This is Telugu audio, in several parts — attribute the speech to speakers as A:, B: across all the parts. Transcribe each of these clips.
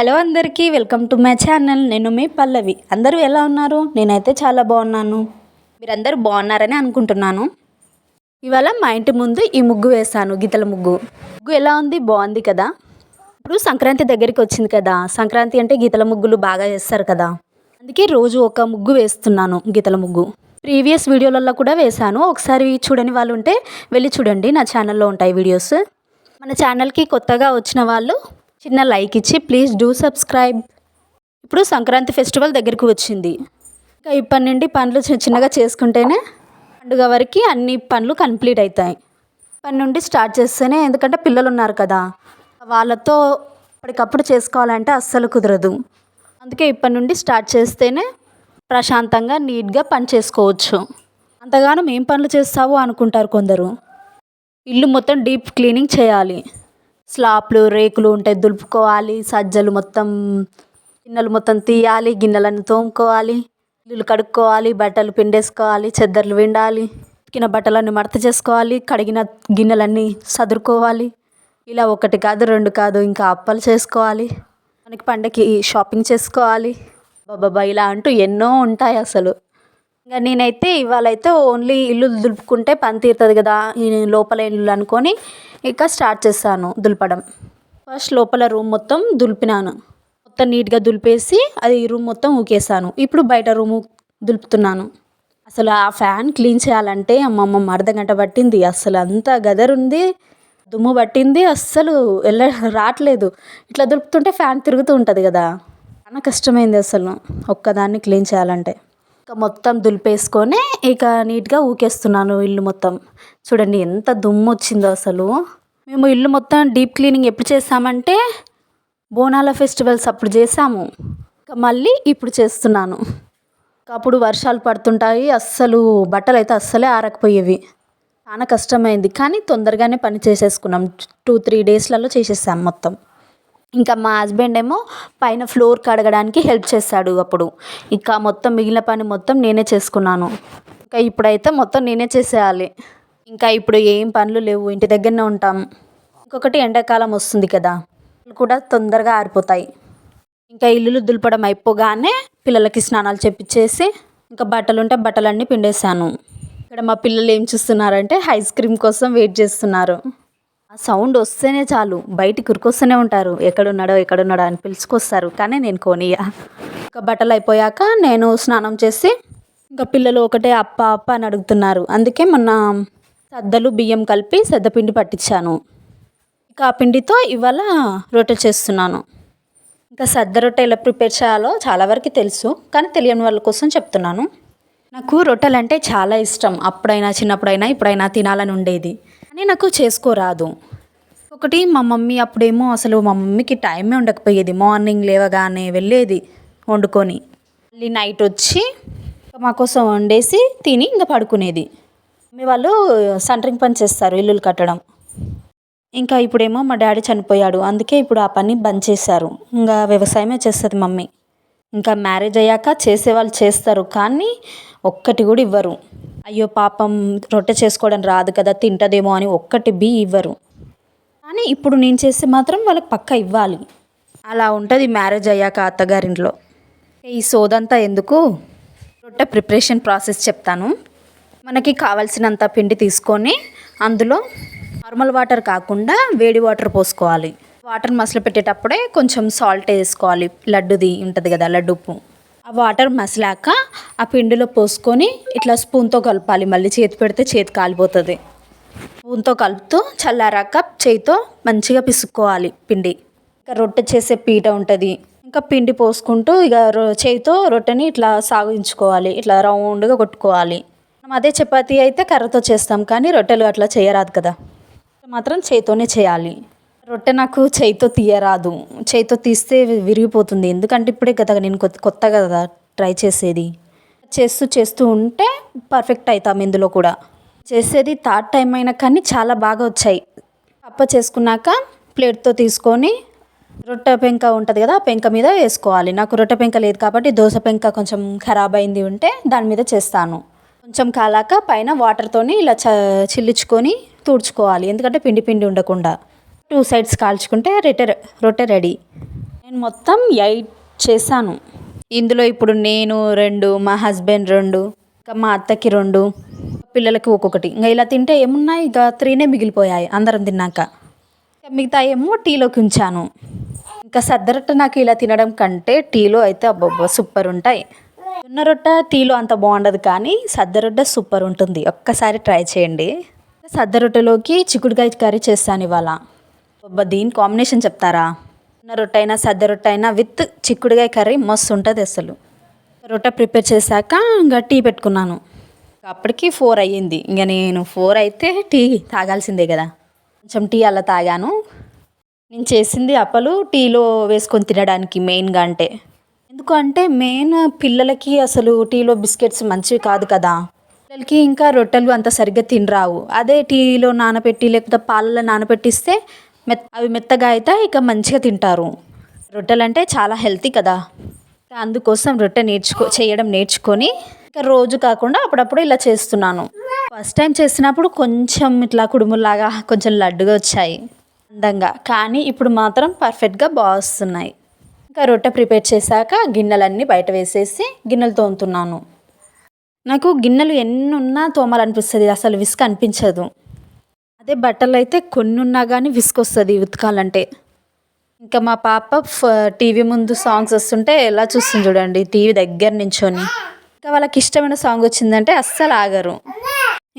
A: హలో అందరికీ వెల్కమ్ టు మై ఛానల్. నేను మీ పల్లవి. అందరూ ఎలా ఉన్నారు? నేనైతే చాలా బాగున్నాను. మీరందరూ బాగున్నారని అనుకుంటున్నాను. ఇవాళ మా ఇంటి ముందు ఈ ముగ్గు వేశాను గీతల ముగ్గు. ముగ్గు ఎలా ఉంది? బాగుంది కదా? ఇప్పుడు సంక్రాంతి దగ్గరికి వచ్చింది కదా. సంక్రాంతి అంటే గీతల ముగ్గులు బాగా వేస్తారు కదా. అందుకే రోజు ఒక ముగ్గు వేస్తున్నాను గీతల ముగ్గు. ప్రీవియస్ వీడియోలలో కూడా వేశాను. ఒకసారి చూడని వాళ్ళు ఉంటే వెళ్ళి చూడండి. నా ఛానల్లో ఉంటాయి వీడియోస్. మన ఛానల్కి కొత్తగా వచ్చిన వాళ్ళు చిన్న లైక్ ఇచ్చి ప్లీజ్ డూ సబ్స్క్రైబ్. ఇప్పుడు సంక్రాంతి ఫెస్టివల్ దగ్గరికి వచ్చింది. ఇంకా ఇప్పటి నుండి పనులు చిన్నగా చేసుకుంటేనే పండుగ వరకు అన్ని పనులు కంప్లీట్ అవుతాయి. ఇప్పటి నుండి స్టార్ట్ చేస్తేనే ఎందుకంటే పిల్లలు ఉన్నారు కదా. వాళ్ళతో అప్పటికప్పుడు చేసుకోవాలంటే అస్సలు కుదరదు. అందుకే ఇప్పటి నుండి స్టార్ట్ చేస్తేనే ప్రశాంతంగా నీట్గా పని చేసుకోవచ్చు. అంతగానం ఏం పనులు చేస్తావు అనుకుంటారు కొందరు. ఇల్లు మొత్తం డీప్ క్లీనింగ్ చేయాలి. స్లాప్లు రేకులు ఉంటాయి దులుపుకోవాలి. సజ్జలు మొత్తం గిన్నెలు మొత్తం తీయాలి. గిన్నెలను తోముకోవాలి. ఇల్లు కడుక్కోవాలి. బట్టలు పిండేసుకోవాలి. చెద్దర్లు విండాలి. ఉతికిన బట్టలన్నీ మడత చేసుకోవాలి. కడిగిన గిన్నెలన్నీ సదురుకోవాలి. ఇలా ఒకటి కాదు రెండు కాదు ఇంకా అప్పలు చేసుకోవాలి. మనకి పండగకి షాపింగ్ చేసుకోవాలి. బాబా ఇలా అంటూ ఎన్నో ఉంటాయి అసలు. ఇంకా నేనైతే ఇవాళ అయితే ఓన్లీ ఇల్లు దులుపుకుంటే పని తీరుతుంది కదా లోపల ఇల్లు అనుకొని ఇక స్టార్ట్ చేస్తాను దులపడం. ఫస్ట్ లోపల రూమ్ మొత్తం దులిపినాను. మొత్తం నీట్గా దులిపేసి అది రూమ్ మొత్తం ఊకేసాను ఇప్పుడు బయట రూము దులుపుతున్నాను. అసలు ఆ ఫ్యాన్ క్లీన్ చేయాలంటే అమ్మమ్మ అర్ధ గంట పట్టింది. అసలు అంత గదరుంది దుమ్ము పట్టింది అస్సలు వెళ్ళ రావట్లేదు ఇట్లా దులుపుతుంటే ఫ్యాన్ తిరుగుతూ ఉంటుంది కదా. చాలా కష్టమైంది అసలు ఒక్కదాన్ని క్లీన్ చేయాలంటే. ఇక మొత్తం దులిపేసుకొని ఇక నీట్గా ఊకేస్తున్నాను ఇల్లు మొత్తం. చూడండి ఎంత దుమ్ము వచ్చిందో అసలు. మేము ఇల్లు మొత్తం డీప్ క్లీనింగ్ ఎప్పుడు చేసామంటే బోనాల ఫెస్టివల్స్ అప్పుడు చేసాము. ఇక మళ్ళీ ఇప్పుడు చేస్తున్నాను. అప్పుడు వర్షాలు పడుతుంటాయి అస్సలు బట్టలు అయితే అస్సలే ఆరకపోయేవి. చాలా కష్టమైంది కానీ తొందరగానే పని చేసేసుకున్నాం. టూ త్రీ డేస్లలో చేసేసాం మొత్తం. ఇంకా మా హస్బెండ్ ఏమో పైన ఫ్లోర్ కడగడానికి హెల్ప్ చేస్తాడు అప్పుడు. ఇంకా మొత్తం మిగిలిన పని మొత్తం నేనే చేసుకున్నాను. ఇంకా ఇప్పుడైతే మొత్తం నేనే చేసేయాలి. ఇంకా ఇప్పుడు ఏం పనులు లేవు ఇంటి దగ్గరనే ఉంటాం. ఇంకొకటి ఎండాకాలం వస్తుంది కదా కూడా తొందరగా ఆరిపోతాయి. ఇంకా ఇల్లులు దులపడం అయిపోగానే పిల్లలకి స్నానాలు చెప్పించేసి ఇంకా బట్టలు ఉంటే బట్టలన్నీ పిండేశాను. ఇక్కడ మా పిల్లలు ఏం చూస్తున్నారంటే ఐస్ క్రీమ్ కోసం వెయిట్ చేస్తున్నారు. ఆ సౌండ్ వస్తేనే చాలు. బయటికి ఉరికొస్తూనే ఉంటారు. ఎక్కడున్నాడో ఎక్కడున్నాడో అని పిలుచుకొస్తారు. కానీ నేను కోనియ ఇంకా బట్టలు అయిపోయాక నేను స్నానం చేసి ఇంకా పిల్లలు ఒకటే అప్ప అప్ప అని అడుగుతున్నారు. అందుకే మొన్న సద్దలు బియ్యం కలిపి సద్దపిండి పట్టించాను. ఇంకా ఆ పిండితో ఇవాళ రొట్టె చేస్తున్నాను. ఇంకా సద్ద రొట్టె ఎలా ప్రిపేర్ చేయాలో చాలా వరకు తెలుసు. కానీ తెలియని వాళ్ళ కోసం చెప్తున్నాను. నాకు రొట్టెలు అంటే చాలా ఇష్టం. అప్పుడైనా చిన్నప్పుడైనా ఇప్పుడైనా తినాలని ఉండేది. కానీ నాకు చేసుకోరాదు. ఒకటి మా మమ్మీ అప్పుడేమో అసలు మా మమ్మీకి టైమే ఉండకపోయేది మార్నింగ్ లేవగానే వెళ్ళేది వండుకొని. మళ్ళీ నైట్ వచ్చి మా కోసం వండేసి తిని ఇంకా పడుకునేది. మమ్మీ వాళ్ళు సెంటరింగ్ పని చేస్తారు ఇల్లులు కట్టడం. ఇంకా ఇప్పుడేమో మా డాడీ చనిపోయాడు. అందుకే ఇప్పుడు ఆ పని బంద్ చేశారు. ఇంకా వ్యవసాయమే చేస్తుంది మమ్మీ. ఇంకా మ్యారేజ్ అయ్యాక చేసేవాళ్ళు చేస్తారు. కానీ ఒక్కటి కూడా ఇవ్వరు. అయ్యో పాపం రొట్టె చేసుకోవడం రాదు కదా తింటదేమో అని ఒక్కటి బి ఇవ్వరు. కానీ ఇప్పుడు నేను చేస్తే మాత్రం వాళ్ళకి పక్క ఇవ్వాలి. అలా ఉంటుంది మ్యారేజ్ అయ్యాక అత్తగారింట్లో. ఈ సోదంతా ఎందుకు? రొట్టె ప్రిపరేషన్ ప్రాసెస్ చెప్తాను. మనకి కావాల్సినంత పిండి తీసుకొని అందులో నార్మల్ వాటర్ కాకుండా వేడి వాటర్ పోసుకోవాలి. వాటర్ మసలు పెట్టేటప్పుడే కొంచెం సాల్ట్ వేసుకోవాలి. లడ్డుది ఉంటుంది కదా లడ్డు ఉప్పు ఆ వాటర్ మసిలాక ఆ పిండిలో పోసుకొని ఇట్లా స్పూన్తో కలపాలి. మళ్ళీ చేతి పెడితే చేతి కాలిపోతుంది. స్పూన్తో కలుపుతూ చల్లారాక చేతితో మంచిగా పిసుక్కోవాలి పిండి. ఇంకా రొట్టె చేసే పీట ఉంటుంది. ఇంకా పిండి పోసుకుంటూ ఇక రొ- చేతితో రొట్టెని ఇట్లా సాగించుకోవాలి. ఇట్లా రౌండ్గా కొట్టుకోవాలి. మనం అదే చపాతీ అయితే కర్రతో చేస్తాం కానీ రొట్టెలు అట్లా చేయరాదు కదా. మాత్రం చేతితోనే చేయాలి. రొట్టె నాకు చేయితో తీయరాదు. చేయితో తీస్తే విరిగిపోతుంది. ఎందుకంటే ఇప్పుడే కదా నేను కొత్త కొత్త కదా ట్రై చేసేది. చేస్తూ చేస్తూ ఉంటే పర్ఫెక్ట్ అవుతాం ఇందులో కూడా. చేసేది థర్డ్ టైం అయినా కానీ చాలా బాగా వచ్చాయి. అప్ప చేసుకున్నాక ప్లేట్తో తీసుకొని రొట్టె పెంక ఉంటుంది కదా ఆ పెంక మీద వేసుకోవాలి. నాకు రొట్టె పెంక లేదు కాబట్టి దోశ పెంక కొంచెం ఖరాబ్ అయింది ఉంటే దాని మీద చేస్తాను. కొంచెం కాలాక పైన వాటర్తోని ఇలా చ చిల్లించుకొని తుడుచుకోవాలి. ఎందుకంటే పిండి పిండి ఉండకుండా. టూ సైడ్స్ కాల్చుకుంటే రొట్టె రొట్టె రెడీ. నేను మొత్తం ఎయిట్ చేశాను. ఇందులో ఇప్పుడు నేను రెండు మా హస్బెండ్ రెండు ఇంకా మా అత్తకి రెండు పిల్లలకి ఒక్కొక్కటి. ఇంకా ఇలా తింటే ఏమున్నాయి? ఇక త్రీనే మిగిలిపోయాయి అందరం తిన్నాక. ఇంకా మిగతా ఏమో టీలోకి ఉంచాను. ఇంకా సద్దరొట్ట నాకు ఇలా తినడం కంటే టీలో అయితే అబ్బబ్బా సూపర్ ఉంటాయి. జొన్న రొట్ట టీలో అంత బాగుండదు కానీ సద్ద సూపర్ ఉంటుంది. ఒక్కసారి ట్రై చేయండి. సద్దరొట్టలోకి చిక్కుడుకాయ కర్రీ చేస్తాను ఇవాళ. అబ్బా దీని కాంబినేషన్ చెప్తారా? జొన్న రొట్టె అయినా సద్ద రొట్టె అయినా విత్ చిక్కుడుగాయ కర్రీ మస్తు ఉంటుంది అసలు. రొట్టె ప్రిపేర్ చేశాక ఇంకా టీ పెట్టుకున్నాను. అప్పటికి ఫోర్ అయ్యింది. ఇంకా నేను ఫోర్ అయితే టీ తాగాల్సిందే కదా. కొంచెం టీ అలా తాగాను. నేను చేసింది అప్పలు టీలో వేసుకొని తినడానికి మెయిన్గా అంటే. ఎందుకు అంటే మెయిన్ పిల్లలకి అసలు టీలో బిస్కెట్స్ మంచివి కాదు కదా. పిల్లలకి ఇంకా రొట్టెలు అంత సరిగ్గా తినరావు. అదే టీలో నానబెట్టి లేకపోతే పాలలో నానబెట్టిస్తే మెత్ అవి మెత్తగా అయితే ఇక మంచిగా తింటారు. రొట్టెలు అంటే చాలా హెల్తీ కదా. అందుకోసం రొట్టె నేర్చుకో చేయడం నేర్చుకొని ఇంకా రోజు కాకుండా అప్పుడప్పుడు ఇలా చేస్తున్నాను. ఫస్ట్ టైం చేసినప్పుడు కొంచెం ఇట్లా కుడుములాగా కొంచెం లడ్డుగా వచ్చాయి. అందంగా. కానీ ఇప్పుడు మాత్రం పర్ఫెక్ట్గా బాగా వస్తున్నాయి. ఇంకా రొట్టె ప్రిపేర్ చేశాక గిన్నెలన్నీ బయట వేసేసి గిన్నెలు తోముతున్నాను. నాకు గిన్నెలు ఎన్ని ఉన్నా తోమాలనిపిస్తుంది. అసలు విసుక అనిపించదు అదే బట్టలు అయితే కొన్ని ఉన్నా కానీ విసుకొస్తుంది ఉతకాలంటే. ఇంకా మా పాప టీవీ ముందు సాంగ్స్ వస్తుంటే ఎలా చూస్తుంది చూడండి టీవీ దగ్గర నించొని. ఇంకా వాళ్ళకి ఇష్టమైన సాంగ్ వచ్చిందంటే అస్సలు ఆగరు.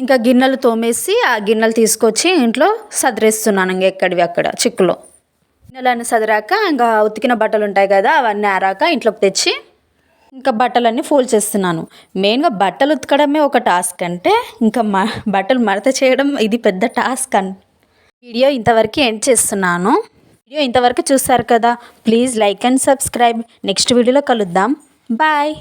A: ఇంకా గిన్నెలు తోమేసి ఆ గిన్నెలు తీసుకొచ్చి ఇంట్లో సదిరేస్తున్నాను ఇంకా ఎక్కడివి అక్కడ చిక్కులో. గిన్నెలన్నీ సదిరాక ఇంకా ఉతికిన బట్టలు ఉంటాయి కదా అవన్నీ ఆరాక ఇంట్లోకి తెచ్చి ఇంకా బట్టలన్నీ ఫోల్డ్ చేస్తున్నాను. మెయిన్గా బట్టలు ఉతకడమే ఒక టాస్క్ అంటే ఇంకా మ బట్టలు మడత చేయడం ఇది పెద్ద టాస్క్ అన్ వీడియో ఇంతవరకు ఎండ్ చేస్తున్నాను. వీడియో ఇంతవరకు చూస్తారు కదా please like and subscribe. Next వీడియోలో కలుద్దాం. బాయ్.